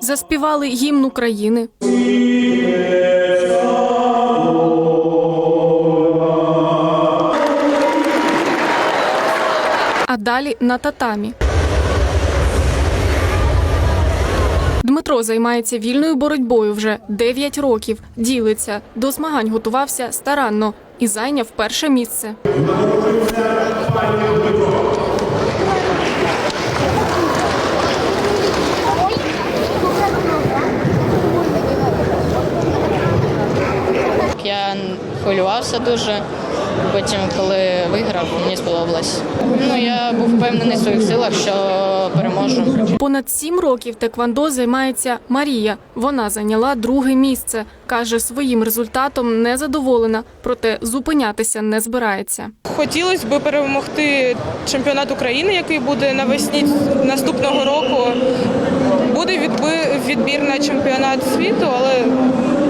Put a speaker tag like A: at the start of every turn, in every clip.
A: заспівали гімн України. А далі на татамі. Дмитро займається вільною боротьбою вже 9 років. Ділиться. До змагань готувався старанно і зайняв перше місце.
B: Я хвилювався дуже. Потім, коли виграв, мені сподобалось. Ну я був впевнений в своїх силах, що переможу.
A: Понад сім років теквандо займається Марія. Вона зайняла друге місце. Каже, своїм результатом не задоволена, проте зупинятися не збирається.
C: Хотілося б перемогти чемпіонат України, який буде навесні наступного року. Буде відби- відбір на чемпіонат світу, але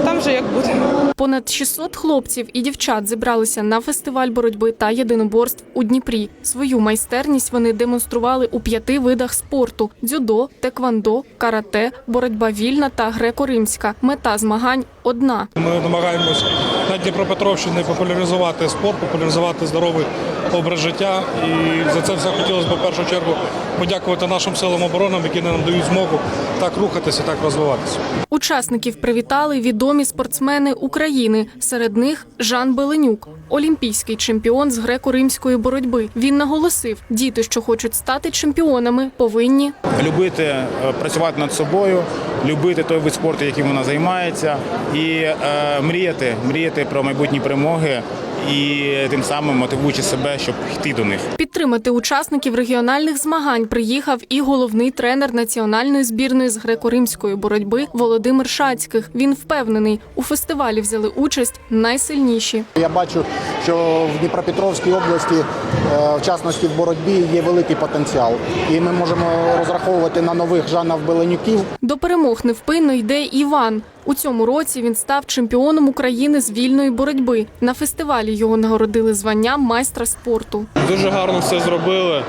C: там вже як буде.
A: Понад 600 хлопців і дівчат зібралися на фестиваль боротьби та єдиноборств у Дніпрі. Свою майстерність вони демонстрували у п'яти видах спорту: дзюдо, теквандо, карате, боротьба вільна та греко-римська. Мета змагань одна.
D: Ми намагаємось на Дніпропетровщині популяризувати спорт, популяризувати здоровий образ життя. І за це все хотілося б в першу чергу подякувати нашим силам оборони, які нам дають змогу так рухатися, так розвиватися.
A: Учасників привітали відомі спортсмени України. Серед них Жан Беленюк, олімпійський чемпіон з греко-римської боротьби. Він наголосив, діти, що хочуть стати чемпіонами, повинні
E: любити е, працювати над собою, любити той вид спорту, яким вона займається, і е, мріяти, мріяти про майбутні перемоги і тим самим мотивуючи себе, щоб йти до них.
A: Підтримати учасників регіональних змагань приїхав і головний тренер національної збірної з греко-римської боротьби Володимир Шацьких. Він впевнений, у фестивалі взяли участь найсильніші.
F: Я бачу, що в Дніпропетровській області, е, в частності в боротьбі, є великий потенціал, і ми можемо розраховувати на нових Жанів Беленюків.
A: До перемог невпинно йде Іван. У цьому році він став чемпіоном України з вільної боротьби. На фестивалі його нагородили званням майстра спорту.
G: Дуже гарно все зробили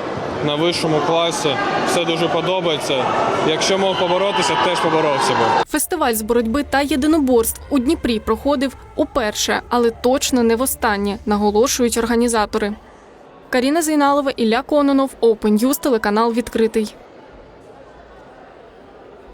G: на вищому класі. Все дуже подобається. Якщо мог поборотися, теж поборовся би.
A: Фестиваль з боротьби та єдиноборств у Дніпрі проходив уперше, але точно не востаннє, наголошують організатори. Каріна Зейналова, Ілля Кононов, Open News, телеканал відкритий.